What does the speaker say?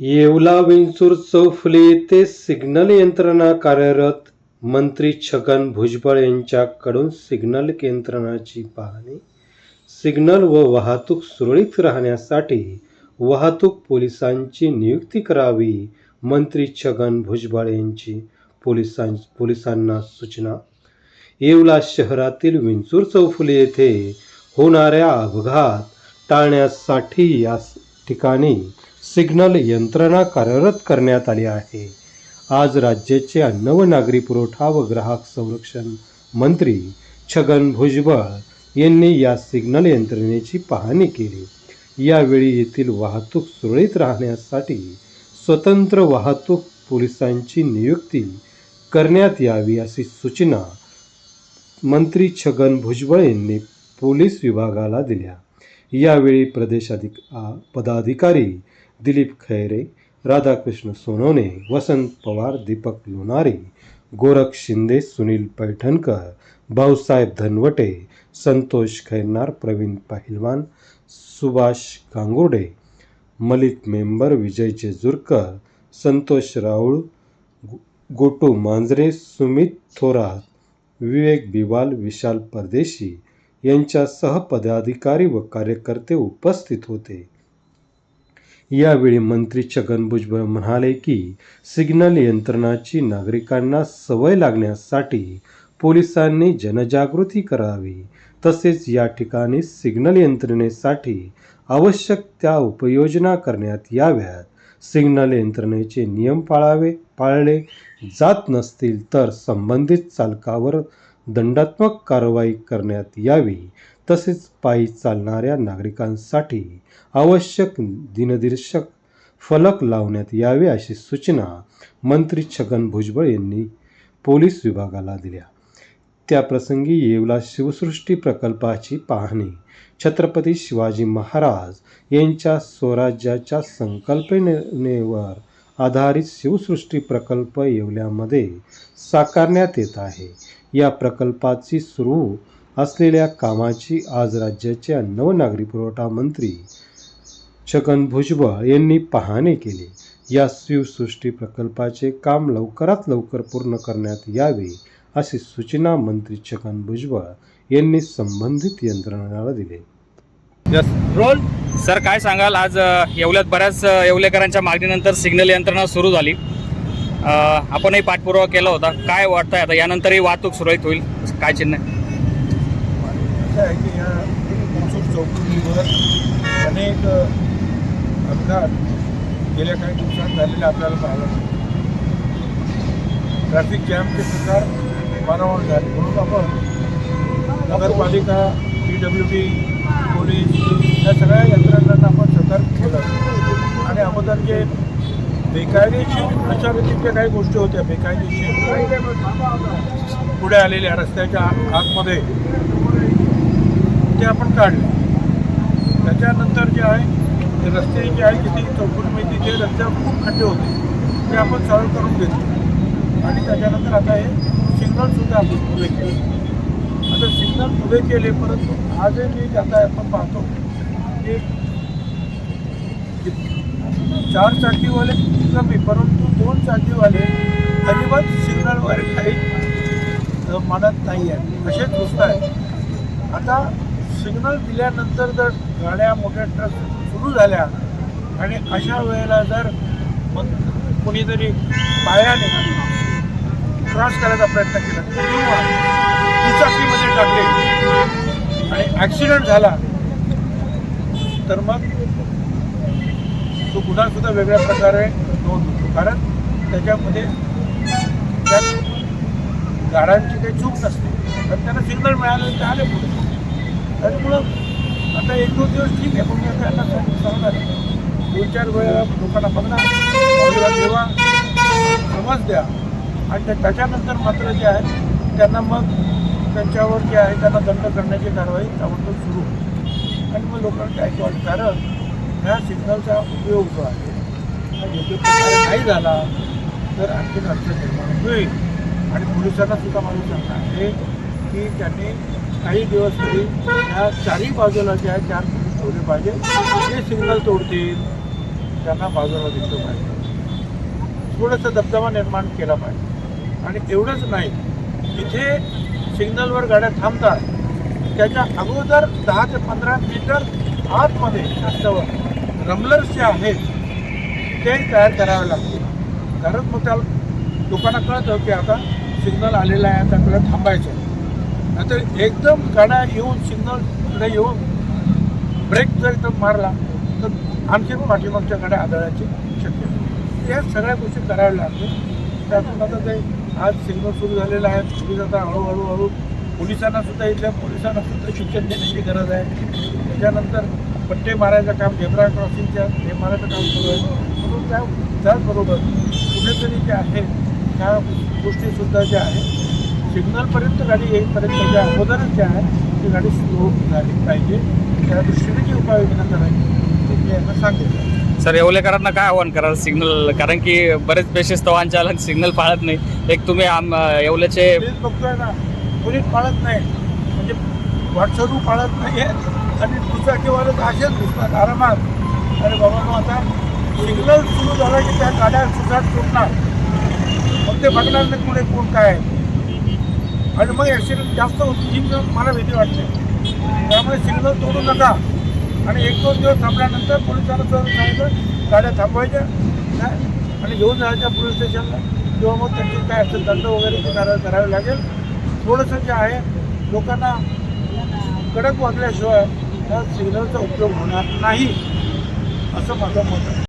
येवला विंचूर चौफुली येथे सिग्नल यंत्रणा कार्यरत मंत्री छगन भुजबळ यांच्याकडून सिग्नल यंत्रणाची पाहणी सिग्नल व वाहतूक सुरळीत राहण्यासाठी वाहतूक पोलिसांची नियुक्ती करावी मंत्री छगन भुजबळ यांची पोलिसां पोलिसांना सूचना. येवला शहरातील विंचूर चौफुली येथे होणाऱ्या अपघात टाळण्यासाठी या ठिकाणी सिग्नल यंत्रणा कार्यरत करण्यात आली आहे. आज राज्याचे अन्न व नागरी पुरवठा व ग्राहक संरक्षण मंत्री छगन भुजबळ यांनी या सिग्नल यंत्रणेची पाहणी केली. यावेळी येथील वाहतूक सुरळीत राहण्यासाठी स्वतंत्र वाहतूक पोलिसांची नियुक्ती करण्यात यावी अशी सूचना मंत्री छगन भुजबळ यांनी पोलीस विभागाला दिल्या. यावेळी प्रदेशाधिक पदाधिकारी दिलीप खैरे राधाकृष्ण सोनवणे वसंत पवार दीपक लोणारे गोरख शिंदे सुनील पैठणकर भाऊसाहेब धनवटे संतोष खैरनार प्रवीण पहिलवान सुभाष गांगुर्डे मलिक मेंबर विजय जेजुरकर संतोष राऊळ गोटू मांजरे सुमित थोरात विवेक बिवाल विशाल परदेशी यांच्यासह पदाधिकारी व कार्यकर्ते उपस्थित होते. यावेळी मंत्री छगन भुजबळ म्हणाले की सिग्नल यंत्रणाची नागरिकांना सवय लागण्यासाठी पोलिसांनी जनजागृती करावी. तसेच या ठिकाणी सिग्नल यंत्रणेसाठी आवश्यक त्या उपाययोजना करण्यात याव्यात. सिग्नल यंत्रणेचे नियम पाळावे पाळले जात नसतील तर संबंधित चालकावर दंडात्मक कारवाई करण्यात यावी. तसेच पायी चालणाऱ्या नागरिकांसाठी आवश्यक दिनदर्शक फलक लावण्यात यावे अशी सूचना मंत्री छगन भुजबळ यांनी पोलीस विभागाला दिल्या. त्याप्रसंगी येवला शिवसृष्टी प्रकल्पाची पाहणी छत्रपती शिवाजी महाराज यांच्या स्वराज्याच्या संकल्पनेवर आधारित शिवसृष्टी प्रकल्प येवल्यामध्ये साकारण्यात येत आहे. या प्रकल्पाची सुरू असलेल्या कामाची आज राज्याचे अन्न व नागरी पुरवठा मंत्री छगन भुजबळ यांनी पाहणी केली. या शिवसृष्टी प्रकल्पाचे काम लवकरात लवकर पूर्ण करण्यात यावे अशी सूचना मंत्री छगन भुजबळ यांनी संबंधित यंत्रणाला दिली. रोल सर काय सांगाल? आज येवल्यात बऱ्याच येवलेकरांच्या मागणीनंतर सिग्नल यंत्रणा सुरू झाली. आपणही पाठपुरावा केला होता. काय वाटतंय आता? यानंतरही वाहतूक सुरळीत होईल काय चिन्ह? काय आहे की या उत्सुक चौकटीवर अनेक अपघात गेल्या काही दिवसात झालेले आपल्याला पाहायला मिळतात. ट्रॅफिक जॅमचे प्रकार वारंवार झाले. म्हणून आपण नगरपालिका पी डब्ल्यू डी पोलीस या सगळ्या यंत्रणांना आपण सतर्क केलं आणि अगोदर जे बेकायदेशीर अशा रीतीच्या काही गोष्टी होत्या बेकायदेशीर. पुढे आलेल्या रस्त्याच्या आतमध्ये ते आपण काढले. त्याच्यानंतर जे आहे ते रस्ते जे आहे किती चौकट तिथे म्हणजे रस्त्यावर खूप खड्डे होते. ते आपण सॉल्व करून घेतले. आणि त्याच्यानंतर आता हे सिग्नलसुद्धा आपण पुढे केले. आता सिग्नल उभे केले परंतु आजही मी आता आपण पाहतो की चार चाकीवाले कमी परंतु दोन चाकीवाले अजिबात सिग्नलवर काही मनात मानत नाही आहे. असेच गोष्ट आहे. आता सिग्नल दिल्यानंतर जर गाड्या मोठ्या ट्रक सुरू झाल्या आणि अशा वेळेला जर मग कोणीतरी पायाने क्रॉस करायचा प्रयत्न केला किंवा दुचाकीमध्ये टाकले आणि ॲक्सिडेंट झाला तर मग तो गुन्हासुद्धा वेगळ्या प्रकारे नोंद होतो. कारण त्याच्यामध्ये त्या गाड्यांची काही चूक नसते. तर त्यांना सिग्नल मिळालं ते आले पुढे. त्याच्यामुळं आता एक दोन दिवस ठीक आहे पण मी आता यांना सांगणार आहे. दोन चार वेळा लोकांना बघणार. बाजूला ठेवा समज द्या. आणि त्याच्यानंतर मात्र जे आहे त्यांना मग त्यांच्यावर जे आहे त्यांना दंड करण्याची कारवाई ताबडतोब सुरू होईल. आणि मग लोकांना ऐकवाल कारण ह्या सिग्नलचा उपयोग जो आहे काही नाही झाला तर आणखी अडचण निर्माण होईल. आणि पोलिसांना सुद्धा माझं सांगणं आहे की त्यांनी काही दिवस तरी ह्या चारही बाजूला जे आहे चार पोलीस ठेवले पाहिजे. जे सिग्नल तोडतील त्यांना बाजूला दिसलं पाहिजे. थोडंसं दबदबा निर्माण केला पाहिजे. आणि एवढंच नाही तिथे सिग्नलवर गाड्या थांबतात त्याच्या अगोदर दहा ते पंधरा मीटर आतमध्ये रस्त्यावर रमलर्स जे आहेत ते तयार करावे लागतील. कारण मग त्या लोकांना कळतं की आता सिग्नल आलेला आहे आता आपल्याला थांबायचं नंतर एकदम गाड्या येऊन सिग्नलकडे येऊन ब्रेक जर एकदम मारला तर आणखीन पाठीमागच्या गाड्या आदळायची शक्यता या सगळ्या गोष्टी कराव्या लागतील त्यातून आता ते आज सिग्नल सुरू झालेला आहे. पोलीस आता हळूहळू हळू पोलिसांना सुद्धा इथल्या पोलिसांना सुद्धा शिक्षण देण्याची गरज आहे. त्याच्यानंतर पट्टे मारायचं काम झेब्रा क्रॉसिंगच्या हे मारायचं काम सुरू आहे. म्हणून त्या त्याचबरोबर कुठेतरी जे आहे त्या गोष्टीसुद्धा ज्या आहेत सिग्नलपर्यंत गाडी येईपर्यंत ज्या अगोदरच ज्या आहे ती गाडी स्लो झाली पाहिजे. त्या दृष्टीने जी उपाययोजना करायची ती मी यांना सांगितलं सर येवलेकरांना काय आव्हान कराल सिग्नल? कारण की बरेच बेशिस्त वाहन चालक सिग्नल पाळत नाही. एक तुम्ही आम येवल्याचे बघतोय ना पोलीस पाळत नाही. म्हणजे वाटसरू पाळत नाही आणि दुचाकीवाले असेच दिसतात आरामात अरे बाबा आता सिग्नल सुरू झाला की त्या गाड्या सुसाट सुटणार. मग ते बघणार नाही पुढे कोण काय आहे. आणि मग ॲक्सिडेंट जास्त होती ही मला भीती वाटते. त्यामुळे सिग्नल तोडू नका. आणि एक दोन दिवस थांबल्यानंतर पोलिसांना सर सांगितलं गाड्या थांबवायच्या. आणि घेऊन जायच्या पोलीस स्टेशनला. किंवा मग त्यांची काय असेल दंड वगैरे ते कारवाई करावी लागेल. थोडंसं जे आहे लोकांना कडक वागल्याशिवाय त्या सिग्नलचा उपयोग होणार नाही असं माझं मत आहे.